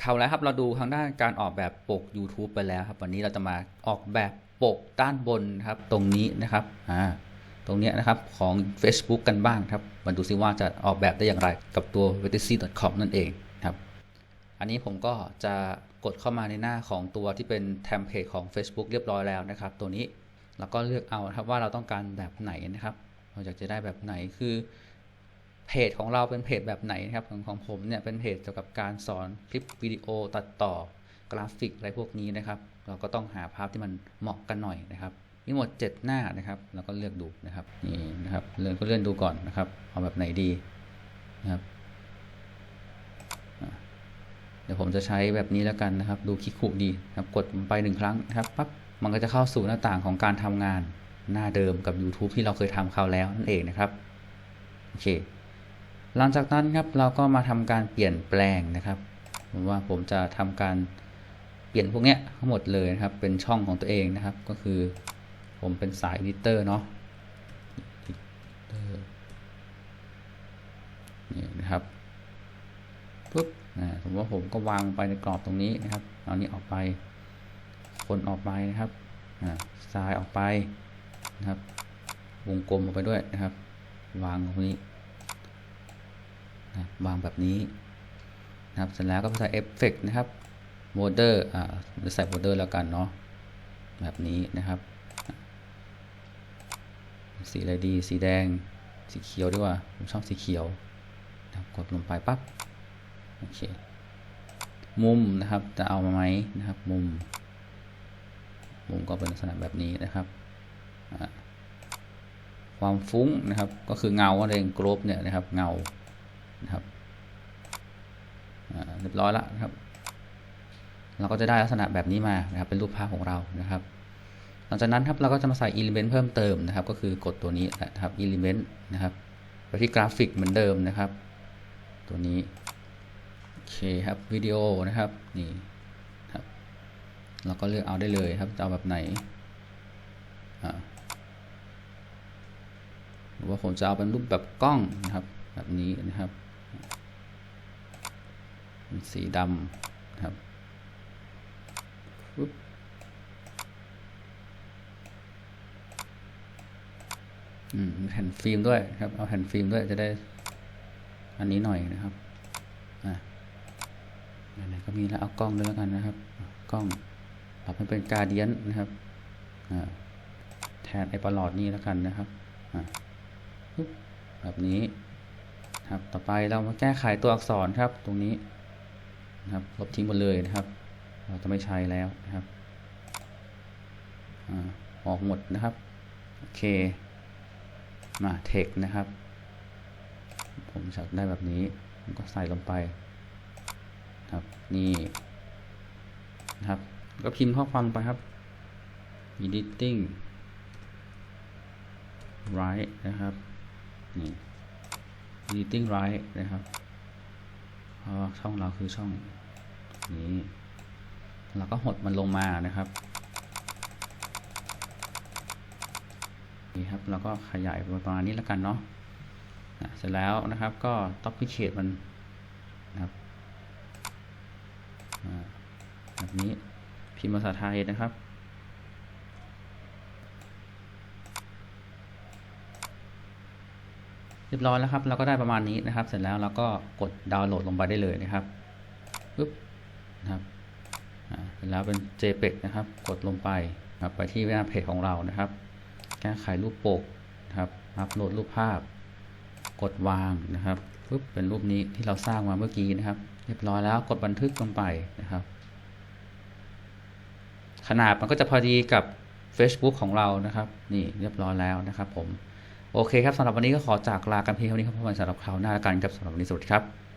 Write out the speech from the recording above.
เขาแล้วครับเราดูทางด้านการออกแบบปก YouTube ไปแล้วครับวันนี้เราจะมาออกแบบปกด้านบนครับตรงนี้นะครับอ่าตรงนี้นะครับของ Facebook กันบ้างครับมาดูซิว่าจะออกแบบได้อย่างไรกับตัว v e t c c o m นั่นเองครับอันนี้ผมก็จะกดเข้ามาในหน้าของตัวที่เป็นเทมเพลตของ Facebook เรียบร้อยแล้วนะครับ ตัวนี้แล้วก็เลือกเอาครับว่าเราต้องการแบบไหนนะครับ เราอยากจะได้แบบไหนคือ เพจของเราเป็นเพจแบบไหนนะครับของของผมเนี่ยเป็นเพจเกี่ยวกับการสอนคลิปวิดีโอตัดต่อกราฟิกอะไรพวกนี้นะครับ เราก็ต้องหาภาพที่มันเหมาะกันหน่อยนะครับมีหมด 7 หน้านะครับเราก็เลือกดูนะครับนี่นะครับเลื่อนก็เลื่อนดูก่อนนะครับเอาแบบไหนดีนะครับเดี๋ยวผมจะใช้แบบนี้แล้วกันนะครับ ดูคิกขู่ดีนะครับกดไปหนึ่งครั้งนะครับปั๊บมันก็จะเข้าสู่หน้าต่างของการทำงานหน้าเดิมกับ YouTube ที่เราเคยทำคราวแล้วนั่นเองนะครับ โอเค หลังจากนั้นครับเราก็มาทำการเปลี่ยนแปลงนะครับผมว่าผมจะทำการเปลี่ยนพวกเนี้ยทั้งหมดเลยนะครับเป็นช่องของตัวเองนะครับ ก็คือผมเป็นสายอิดิเตอร์เนาะนี่นะครับปุ๊บนะผมว่าผมก็วางไปในกรอบตรงนี้นะครับเอานี้ออกไป คนออกไปนะครับอ่าทรายออกไปนะครับ วงกลมออกไปด้วยนะครับ วางตรงนี้ วางแบบนี้นะครับเสร็จแล้วก็ใส่เอฟเฟกนะครับโบเดอร์อ่าใส่โบเดอร์แล้วกันเนาะแบบนี้นะครับ สีอะไรดี สีแดง สีเขียวดีกว่า ผมชอบสีเขียวนะกดลงไปปั๊บโอเคมุมนะครับ จะเอามาไหมนะครับ มุม มุมก็เป็นลักษณะแบบนี้นะครับ ความฟุ้งนะครับ ก็คือเงาอะไรเองกรบเนี่ยนะครับ เงา นะครับอ่าเรียบร้อยแล้วนะครับ เราก็จะได้ลักษณะแบบนี้มานะครับเป็นรูปภาพของเรานะครับ หลังจากนั้นครับเราก็จะมาใส่ element เพิ่มเติมนะครับ ก็คือกดตัวนี้นะครับ element นะครับไปที่กราฟิกเหมือนเดิมนะครับ ตัวนี้โอเคครับวิดีโอนะครับนี่ครับเราก็เลือกเอาได้เลยครับจะเอาแบบไหนอ่าหรือว่าผมจะเอาเป็นรูปแบบกล้องนะครับ แบบนี้นะครับ สีดำครับปึ๊บอืมมีแผ่นฟิล์มด้วยครับ เอาแผ่นฟิล์มด้วยจะได้ อันนี้หน่อยนะครับอะไหนๆก็มีแล้วเอากล้องด้วยแล้วกันนะครับ กล้องปรับให้เป็นการเดียนนะครับอ่าแทนไอ้ปลอดนี้แล้วกันนะครับอะปึ๊บแบบนี้ครับต่อไปเรามาแก้ไขตัวอักษรครับตรงนี้ นะครับลบทิ้งหมดเลยนะครับ เราจะไม่ใช้แล้วนะครับอออกหมดนะครับ โอเค มาเทคนะครับ ผมอยากได้แบบนี้ ผมก็ใส่ลงไปครับ นี่นะครับ ก็พิมพ์ข้อความไปครับ editing right นะครับ นี่ editing right นะครับ ช่องเราคือช่องนี้เราก็หดมันลงมานะครับนี่ครับเราก็ขยายประมาณนี้แล้วกันเนาะเสร็จแล้วนะครับก็ต้องพิเศษมันนะครับอ่าแบบนี้พิมพ์ภาษาไทยนะครับ เรียบร้อยแล้วครับ เราก็ได้ประมาณนี้นะครับ เสร็จแล้วเราก็กดดาวน์โหลดลงไปได้เลยนะครับปึ๊บนะครับเสร็จแล้วเป็น JPEG นะครับ กดลงไปครับไปที่หน้าเพจของเรานะครับ แก้ไขรูปปกนะครับอัปโหลดรูปภาพ กดวางนะครับปึ๊บเป็นรูปนี้ที่เราสร้างมาเมื่อกี้นะครับ เรียบร้อยแล้วกดบันทึกลงไปนะครับ ขนาดมันก็จะพอดีกับ Facebook ของเรานะครับ นี่เรียบร้อยแล้วนะครับผม โอเคครับสำหรับวันนี้ก็ขอจากลากันเพียงเท่านี้ครับพบกันสำหรับคราวหน้าแล้วกันครับสำหรับวันนี้สวัสดีครับ